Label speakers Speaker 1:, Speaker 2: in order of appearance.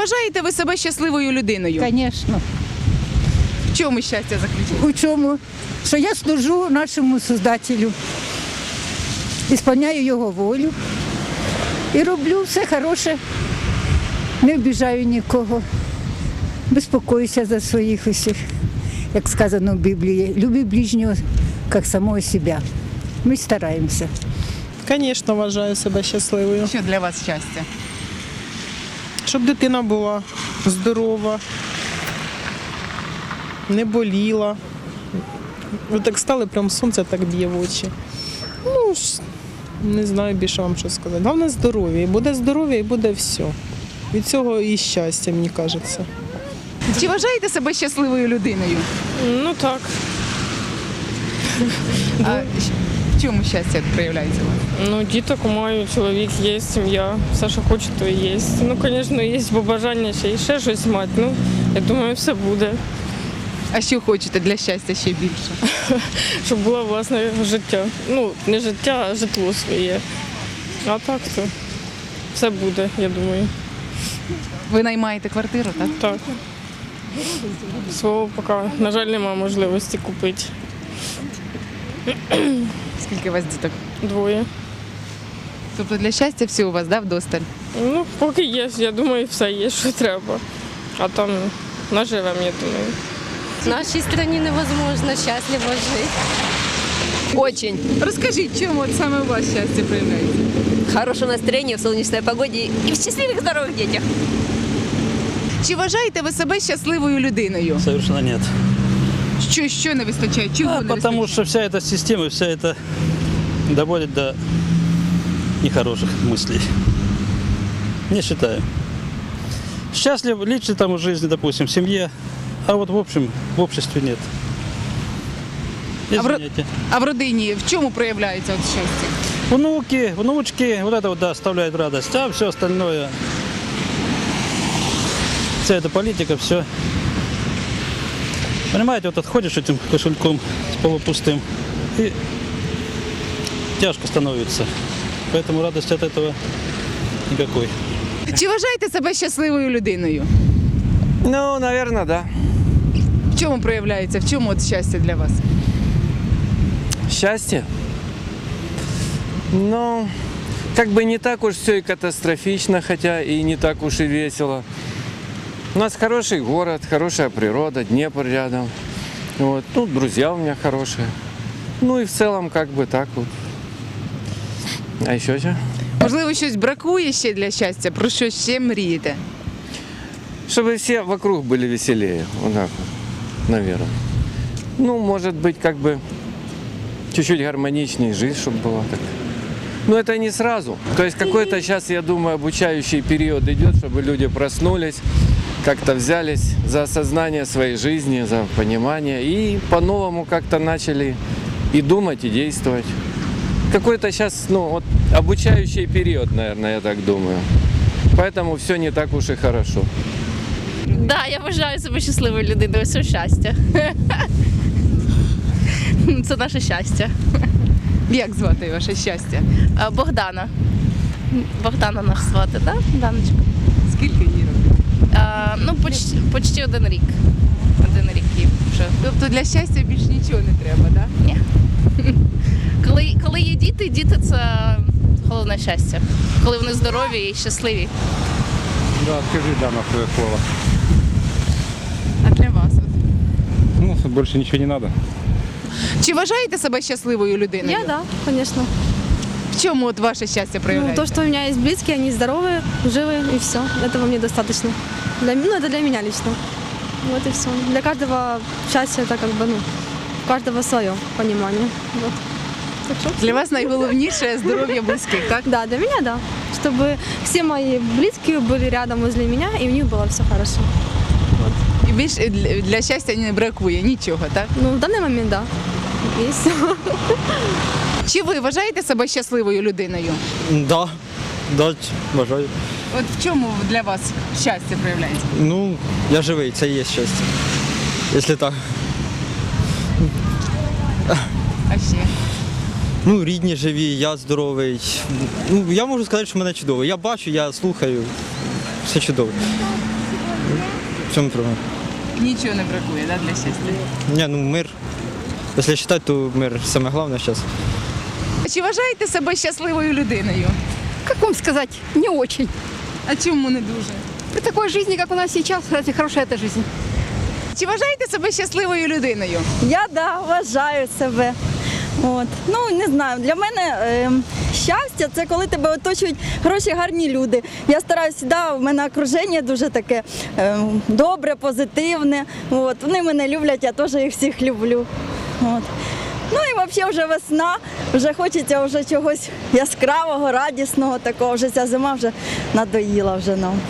Speaker 1: вважаєте ви себе щасливою людиною?
Speaker 2: Звісно.
Speaker 1: В чому щастя заключається?
Speaker 2: У чому? Що я служу нашому Создателю, ісполняю його волю і роблю все хороше, не обіжаю нікого, безпокоюся за своїх усіх, як сказано в Біблії. Люби ближнього, як самого себе. Ми стараємося.
Speaker 3: Звісно, вважаю себе щасливою.
Speaker 1: Що для вас щастя?
Speaker 3: Щоб дитина була здорова, не боліла. Ви так стали, прям сонце так б'є в очі. Ну, ж, не знаю більше вам що сказати. Головне здоров'я. І буде здоров'я, і буде все. Від цього і щастя, мені кажеться.
Speaker 1: Чи вважаєте себе щасливою людиною?
Speaker 4: Ну так.
Speaker 1: А в чому щастя проявляється?
Speaker 4: Ну, діток маю, чоловік є, сім'я, все, що хочу, то є. Ну, звісно, є побажання ще і ще щось мати. Ну, я думаю, все буде.
Speaker 1: А що хочете для щастя ще більше?
Speaker 4: Щоб було власне життя. Ну, не життя, а житло своє. А так то все буде, я думаю.
Speaker 1: Ви наймаєте квартиру, так?
Speaker 4: Так. Свого поки, на жаль, немає можливості купити.
Speaker 1: Скільки у вас діток?
Speaker 4: Двоє.
Speaker 1: Тобто для щастя все у вас, да, вдосталь?
Speaker 4: Ну, поки є, я думаю, все є, що треба. А там наживемо, я думаю.
Speaker 5: В нашей стране невозможно счастливо жить.
Speaker 6: Очень.
Speaker 1: Розкажіть, чому от саме у вас щастя проявляється?
Speaker 6: Хорошее настроение в солнечной погоде и в счастливых здоровых детях.
Speaker 1: Чи вважаєте ви себе щасливою людиною?
Speaker 7: Совершенно нет.
Speaker 1: Що, що не вистачає? Чого
Speaker 7: А,
Speaker 1: не
Speaker 7: потому
Speaker 1: вистачає?
Speaker 7: что вся эта система, вся это доводит до нехороших мыслей. Не считаю. Счастлив лично там в жизни, допустим, в семье, а вот в общем, в обществе нет.
Speaker 1: А в ро-
Speaker 7: Извините.
Speaker 1: А в родині в чому проявляється от щастя?
Speaker 7: Внуки, внучки, вот это вот, да, оставляет радость, а все остальное, вся эта политика, все. Понимаете, вот отходишь этим кошельком с полупустым, и тяжко становится. Поэтому радости от этого никакой.
Speaker 1: Чи вважаєте себе щасливою людиною?
Speaker 8: Ну, наверное, да.
Speaker 1: В чому проявляється? В чому от щастя для вас?
Speaker 8: Счастье? Ну, как бы не так уж все и катастрофично, хотя и не так уж и весело У нас хороший город, хорошая природа, Днепр рядом. Вот. Ну, друзья у меня хорошие. Ну и в целом как бы так вот. А еще что?
Speaker 1: Можливо, щось бракує ще для щастя, про що ще мрієте?
Speaker 8: Чтобы все вокруг были веселее. Вот так вот, наверное. Ну, может быть, как бы чуть-чуть гармоничнее жизнь, чтобы была так. Но это не сразу. То есть какой-то сейчас, я думаю, обучающий период идет, чтобы люди проснулись, как-то взялись за осознание своей жизни, за понимание и по-новому как-то начали и думать, и действовать. Какой-то сейчас, ну, вот обучающий период, наверное, я так думаю. Поэтому все не так уж и хорошо.
Speaker 5: Да, я вважаю себе щасливою людиною. Це щастя. Це наше щастя.
Speaker 1: Як звати ваше щастя?
Speaker 5: А, Богдана. Богдана наш звати, так? Даночка.
Speaker 1: Скільки їй років?
Speaker 5: А, ну, почти, почти один рік. Один рік їй вже.
Speaker 1: Тобто для щастя більш нічого не треба, так?
Speaker 5: Ні. Коли, коли є діти, діти це головне щастя. Коли вони здорові і щасливі.
Speaker 9: Да, скажи, Дана, свое слово.
Speaker 1: А для вас? от?
Speaker 9: Ну, больше ничего не надо.
Speaker 1: Чи вважаєте себе щасливою людиною?
Speaker 10: Я да, конечно.
Speaker 1: В чому от ваше щастя
Speaker 10: Ну,
Speaker 1: проявляється?
Speaker 10: то, что у меня есть близкие, они здоровые, живые, и все. Этого мне достаточно. Для, ну, это для меня лично. Вот и все. Для каждого счастье это как бы, ну, у каждого свое понимание. Вот. Так что,
Speaker 1: Для вас найголовніше здоров'я близьких, так?
Speaker 10: да, для меня да. Чтобы все мои близкие были рядом возле меня, и у них было все хорошо.
Speaker 1: І більш для- для щастя не бракує нічого, так?
Speaker 10: Ну, в данный момент, да. Есть.
Speaker 1: Чи ви вважаєте себе щасливою людиною?
Speaker 7: Да, да, бажаю.
Speaker 1: От в чому для вас щастя проявляється?
Speaker 7: Ну, я живий, це і є щастя. Якщо так.
Speaker 1: А ще?
Speaker 7: Ну, рідні живі, я здоровий. Ну, я можу сказати, що мене чудово. Я бачу, я слухаю.
Speaker 11: все чудово. В цьому проблема.
Speaker 1: Нічого не бракує да, для щастя.
Speaker 11: Ні, ну мир. Якщо вважати, то мир саме головне зараз.
Speaker 1: Чи вважаєте себе щасливою людиною?
Speaker 2: Как вам сказать, не очень.
Speaker 1: А чому не дуже?
Speaker 2: При такой жизни, как у нас сейчас, разве хорошая эта жизнь?
Speaker 1: Чи вважаєте себе щасливою людиною?
Speaker 10: Я да, вважаю себе. От. Ну, не знаю, для мене е, щастя це коли тебе оточують хороші, гарні люди. Я стараюся, да, в мене окруження дуже таке е, добре, позитивне. От. Вони мене люблять, я теж їх всіх люблю. От. Взагалі вже весна, вже хочеться вже чогось яскравого, радісного такого. Вже ця зима вже надоїла вже нам.